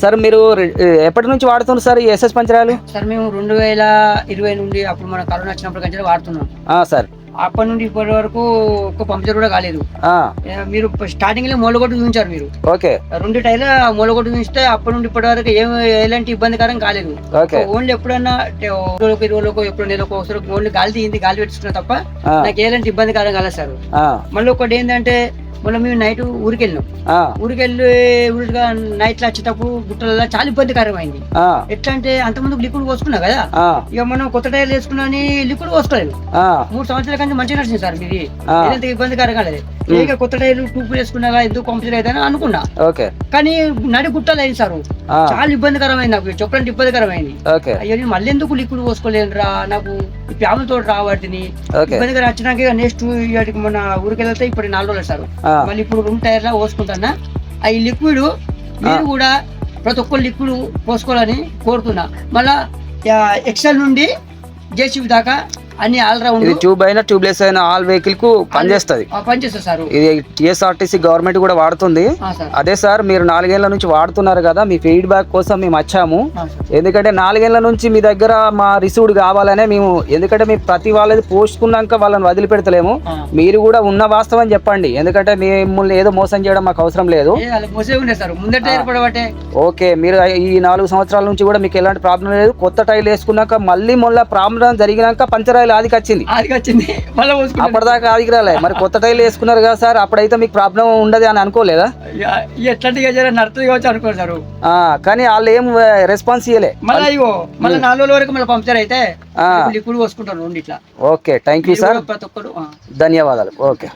Sir మీరు ఎప్పటి నుంచి వాడుతున్నారు సార్ ఈ ఎస్ఎస్ పంచరాలు? సార్ మేము రెండు వేల ఇరవై నుండి అప్పుడు మన కరోనా వచ్చినప్పుడు కంటే వాడుతున్నాం. సార్. అప్పటి నుండి ఇప్పటి వరకు ఒక్క పంచర్ కూడా కాలేదు. మీరు స్టార్టింగ్లో మూలగొట్టు చూపించారు మీరు. ఓకే. రెండు టైర్ల మూలగొట్టు చూస్తే అప్పటి నుండి ఇప్పటి వరకు ఏం ఎలాంటి ఇబ్బందికరం కాలేదు. ఓన్లీ ఎప్పుడన్నా రోజులకు ఎప్పుడు నెలకు ఒకసారి ఓన్లీ గాలి తీయింది గాలి పెట్టుకున్నా తప్ప నాకు ఎలాంటి ఇబ్బందికరం కాలేదు సార్. మళ్ళీ ఒకటి ఏంటంటే మళ్ళీ మేము నైట్ ఊరికి వెళ్ళినాం ఊరికి వెళ్ళి ఊరిగా నైట్లో వచ్చేటప్పుడు గుట్టలలో చాలా ఇబ్బందికరం అయింది ఆ, ఎట్లా అంటే అంతకుముందు లిక్విడ్ పోసుకున్నా కదా? ఇక మనం కొత్త టైర్లు వేసుకున్నా లిక్విడ్ పోసుకోలేదు. మూడు సంవత్సరాల కంటే మంచిగా నడిచింది సార్ మీది. ఆ. ఏదంత ఇబ్బందికరం కాలేదు ఇక కొత్త టైర్లు టూపులు వేసుకున్నా ఎందుకు పంపించలేదు అవుతుందని అనుకున్నా. ఓకే. కానీ నడి గుట్టలు అయింది సార్ చాలా ఇబ్బందికరమైంది నాకు. చెప్పడానికి ఇబ్బందికరమైంది. ఓకే. అయ్యో నేను మళ్ళీ ఎందుకు లిక్విడ్ పోసుకోలేనురా? నాకు ఫ్యామిలీ తోటి రావాటిని ఓకే. ఇబ్బందికరం వచ్చినాక నెక్స్ట్ ఇవాటికి మన ఊరికి వెళ్తే ఇప్పుడు నాలుగు రోజులు సార్. మళ్ళీ ఇప్పుడు రెండు టైర్లా పోసుకుంటానా? ఆ ఈ లిక్విడ్ మీరు కూడా ప్రతి ఒక్క లిక్విడ్ పోసుకోవాలని కోరుతున్నా. మళ్ళా ఎక్సెల్ నుండి జేసీబీ దాకా అన్ని ఇది ఆల్రౌండ్ ట్యూబ్ అయినా ట్యూబ్లెస్ అయినా ఆల్ వెహికల్కు పనిచేస్తుంది. పనిచేస్తారు సార్. ఇది టిఎస్ఆర్టీసీ గవర్నమెంట్ కూడా వాడుతుంది. అదే సార్ మీరు నాలుగేళ్ళ నుంచి వాడుతున్నారు కదా మీ ఫీడ్బ్యాక్ కోసం మేము వచ్చాము. ఎందుకంటే నాలుగేళ్ళ నుంచి మీ దగ్గర మా రిసీవ్డ్ కావాలనే మేము ఎందుకంటే మీ ప్రతి వాళ్ళది పోసుకున్నాక వాళ్ళని వదిలిపెడతలేము. మీరు కూడా ఉన్న వాస్తవం చెప్పండి. ఎందుకంటే మిమ్మల్ని ఏదో మోసం చేయడం మాకు అవసరం లేదు. ఓకే మీరు ఈ నాలుగు సంవత్సరాల నుంచి కూడా మీకు ఎలాంటి ప్రాబ్లం లేదు. కొత్త టైర్లు వేసుకున్నాక మళ్ళీ మొన్న ప్రాబ్లం జరిగినాక పంచరాయిలు ఆదికి వచ్చింది. మళ్ళీ పోసుకున్నాం అప్పటిదాకా ఆదికి రాలే. మరి కొత్త టైర్లు వేసుకున్నారు కదా సార్ అప్పుడైతే మీకు ప్రాబ్లం ఉండదు అని అనుకోలేదా? ఎట్లాంటి నడుతుంది కావచ్చు అనుకోరు సార్. ఆ, కానీ వాళ్ళు ఏం రెస్పాన్స్ ఇయ్యలే. మళ్ళీ మళ్ళీ నాలుగు రోజుల వరకు మళ్ళీ పంపించారు అయితే ఆ. లిక్విడ్ పోసుకుంటారు రెండు ఇట్లా. ఓకే థ్యాంక్ యూ సార్ ప్రతి ఒక్కరు ఆ. ధన్యవాదాలు. ఓకే.